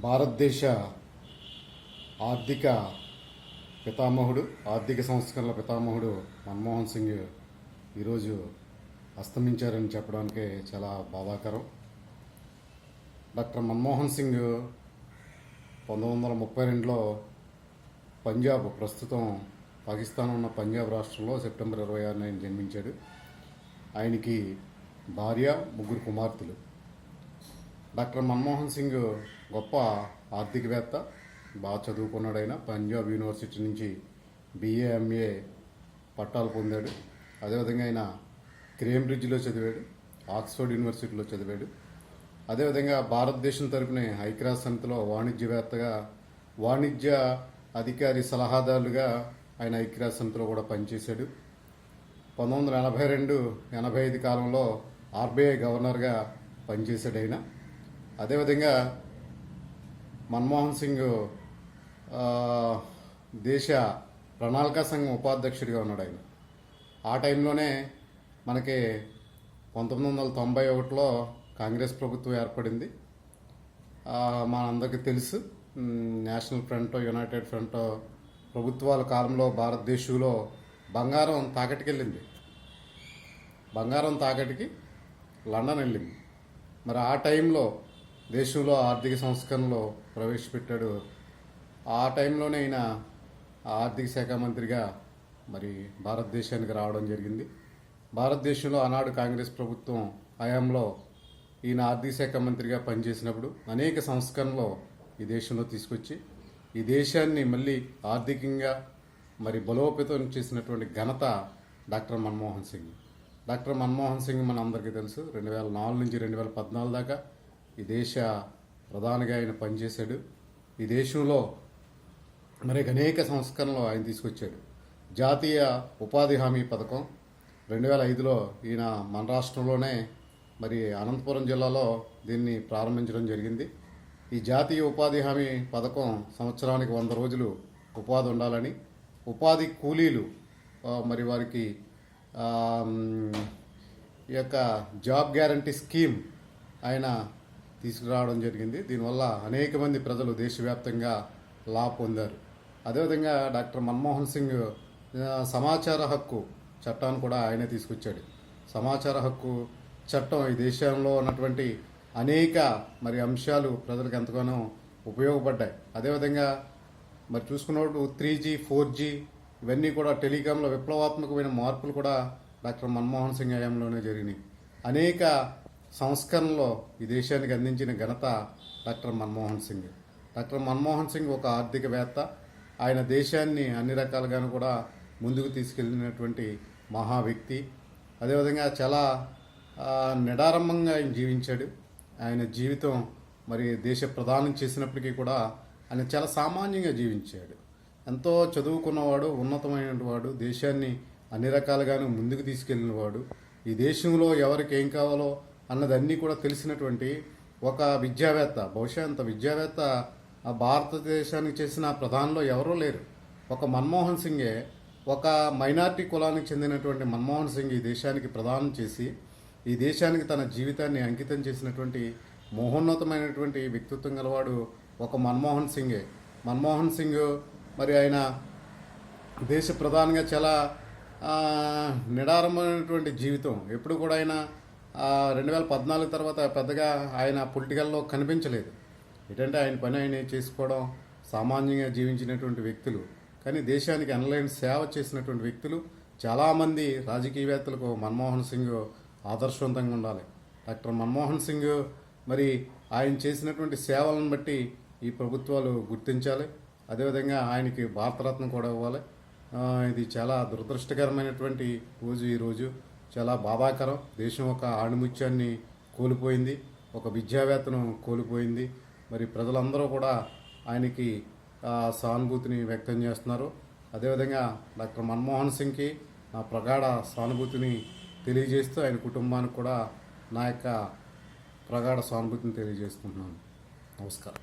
భారతదేశ ఆర్థిక పితామహుడు ఆర్థిక సంస్కరణల పితామహుడు మన్మోహన్ సింగ్ ఈరోజు అస్తమించారని చెప్పడానికి చాలా బాధాకరం. డాక్టర్ మన్మోహన్ సింగ్ పంతొమ్మిది వందల ముప్పై రెండులో పంజాబ్ ప్రస్తుతం పాకిస్తాన్ ఉన్న పంజాబ్ రాష్ట్రంలో సెప్టెంబర్ ఇరవై ఆరున ఆయన జన్మించాడు. ఆయనకి భార్య ముగ్గురు కుమార్తెలు. డాక్టర్ మన్మోహన్ సింగ్ గొప్ప ఆర్థికవేత్త బాగా చదువుకున్నాడు ఆయన పంజాబ్ యూనివర్సిటీ నుంచి బీఏఎంఏ పట్టాలు పొందాడు. అదేవిధంగా ఆయన కేంబ్రిడ్జ్లో చదివాడు ఆక్స్ఫర్డ్ యూనివర్సిటీలో చదివాడు. అదేవిధంగా భారతదేశం తరపున ఐక్యరాజ్య సమితిలో వాణిజ్యవేత్తగా వాణిజ్య అధికారి సలహాదారులుగా ఆయన ఐక్యరాజ్య సమితిలో కూడా పనిచేశాడు. పంతొమ్మిది వందల ఎనభై రెండు ఎనభై ఐదు కాలంలో ఆర్బీఐ గవర్నర్గా పనిచేశాడు ఆయన. అదేవిధంగా మన్మోహన్ సింగ్ దేశ ప్రణాళికా సంఘం ఉపాధ్యక్షుడిగా ఉన్నాడు ఆయన. ఆ టైంలోనే మనకి పంతొమ్మిది వందల తొంభై ఒకటిలో కాంగ్రెస్ ప్రభుత్వం ఏర్పడింది. మనందరికీ తెలుసు నేషనల్ ఫ్రంట్ యునైటెడ్ ఫ్రంట్ ప్రభుత్వాల కాలంలో భారతదేశంలో బంగారం తాకట్టుకెళ్ళింది. బంగారం తాకట్టుకి లండన్ వెళ్ళింది. మరి ఆ టైంలో దేశంలో ఆర్థిక సంస్కరణలో ప్రవేశపెట్టాడు. ఆ టైంలోనే ఆయన ఆర్థిక శాఖ మంత్రిగా మరి భారతదేశానికి రావడం జరిగింది. భారతదేశంలో ఆనాడు కాంగ్రెస్ ప్రభుత్వం హయాంలో ఈయన ఆర్థిక శాఖ మంత్రిగా పనిచేసినప్పుడు అనేక సంస్కరణలు ఈ దేశంలో తీసుకొచ్చి ఈ దేశాన్ని మళ్ళీ ఆర్థికంగా మరి బలోపేతం చేసినటువంటి ఘనత డాక్టర్ మన్మోహన్ సింగ్. డాక్టర్ మన్మోహన్ సింగ్ మన అందరికీ తెలుసు రెండు వేల నాలుగు నుంచి రెండు వేల పద్నాలుగు దాకా ఈ దేశ ప్రధానిగా ఆయన పనిచేశాడు. ఈ దేశంలో మరి అనేక సంస్కరణలు ఆయన తీసుకొచ్చాడు. జాతీయ ఉపాధి హామీ పథకం రెండు వేల ఐదులో ఈయన మన రాష్ట్రంలోనే మరి అనంతపురం జిల్లాలో దీన్ని ప్రారంభించడం జరిగింది. ఈ జాతీయ ఉపాధి హామీ పథకం సంవత్సరానికి వంద రోజులు ఉపాధి ఉండాలని ఉపాధి కూలీలు మరి వారికి ఈ యొక్క జాబ్ గ్యారంటీ స్కీమ్ ఆయన తీసుకురావడం జరిగింది. దీనివల్ల అనేక మంది ప్రజలు దేశవ్యాప్తంగా లాభ పొందారు. అదేవిధంగా డాక్టర్ మన్మోహన్ సింగ్ సమాచార హక్కు చట్టాన్ని కూడా ఆయనే తీసుకొచ్చాడు. సమాచార హక్కు చట్టం ఈ దేశంలో ఉన్నటువంటి అనేక మరి అంశాలు ప్రజలకు ఎంతగానో ఉపయోగపడ్డాయి. అదేవిధంగా మరి చూసుకున్నప్పుడు త్రీ జీ ఫోర్ జీ ఇవన్నీ కూడా టెలికాంలో విప్లవాత్మకమైన మార్పులు కూడా డాక్టర్ మన్మోహన్ సింగ్ హయాంలోనే జరిగినాయి. అనేక సంస్కరణలో ఈ దేశానికి అందించిన ఘనత డాక్టర్ మన్మోహన్ సింగ్. డాక్టర్ మన్మోహన్ సింగ్ ఒక ఆర్థికవేత్త. ఆయన దేశాన్ని అన్ని రకాలుగాను కూడా ముందుకు తీసుకెళ్ళినటువంటి మహా వ్యక్తి. అదేవిధంగా చాలా నిడారంభంగా ఆయన జీవించాడు. ఆయన జీవితం మరి దేశ ప్రధానం చేసినప్పటికీ కూడా ఆయన చాలా సామాన్యంగా జీవించాడు. ఎంతో చదువుకున్నవాడు ఉన్నతమైన వాడు దేశాన్ని అన్ని రకాలుగాను ముందుకు తీసుకెళ్ళినవాడు. ఈ దేశంలో ఎవరికి ఏం కావాలో అన్నదన్నీ కూడా తెలిసినటువంటి ఒక విద్యావేత్త బహుశా అంత విద్యావేత్త భారతదేశానికి చేసిన ప్రధానంలో ఎవరూ లేరు. ఒక మన్మోహన్ సింగే ఒక మైనార్టీ కులానికి చెందినటువంటి మన్మోహన్ సింగ్ ఈ దేశానికి ప్రదానం చేసి ఈ దేశానికి తన జీవితాన్ని అంకితం చేసినటువంటి మోహోన్నతమైనటువంటి వ్యక్తిత్వం గలవాడు ఒక మన్మోహన్ సింగే. మన్మోహన్ సింగ్ మరి ఆయన దేశ ప్రధానిగా చాలా నిడారమైనటువంటి జీవితం. ఎప్పుడు కూడా ఆయన రెండు వేల పద్నాలుగు తర్వాత పెద్దగా ఆయన పొలిటికల్లో కనిపించలేదు. ఏంటంటే ఆయన పని ఆయన చేసుకోవడం సామాన్యంగా జీవించినటువంటి వ్యక్తులు కానీ దేశానికి ఎనలేని సేవ చేసినటువంటి వ్యక్తులు చాలామంది రాజకీయవేత్తలకు మన్మోహన్ సింగ్ ఆదర్శవంతంగా ఉండాలి. డాక్టర్ మన్మోహన్ సింగ్ మరి ఆయన చేసినటువంటి సేవలను బట్టి ఈ ప్రభుత్వాలు గుర్తించాలి. అదేవిధంగా ఆయనకి భారతరత్న కూడా ఇవ్వాలి. ఇది చాలా దురదృష్టకరమైనటువంటి రోజు ఈ రోజు. చాలా బాధాకరం. దేశం ఒక ఆణిముత్యాన్ని కోల్పోయింది ఒక విద్యావేత్తను కోల్పోయింది. మరి ప్రజలందరూ కూడా ఆయనకి సానుభూతిని వ్యక్తం చేస్తున్నారు. అదేవిధంగా డాక్టర్ మన్మోహన్ సింగ్కి నా ప్రగాఢ సానుభూతిని తెలియజేస్తూ ఆయన కుటుంబానికి కూడా నా యొక్క ప్రగాఢ సానుభూతిని తెలియజేసుకుంటున్నాను నమస్కారం.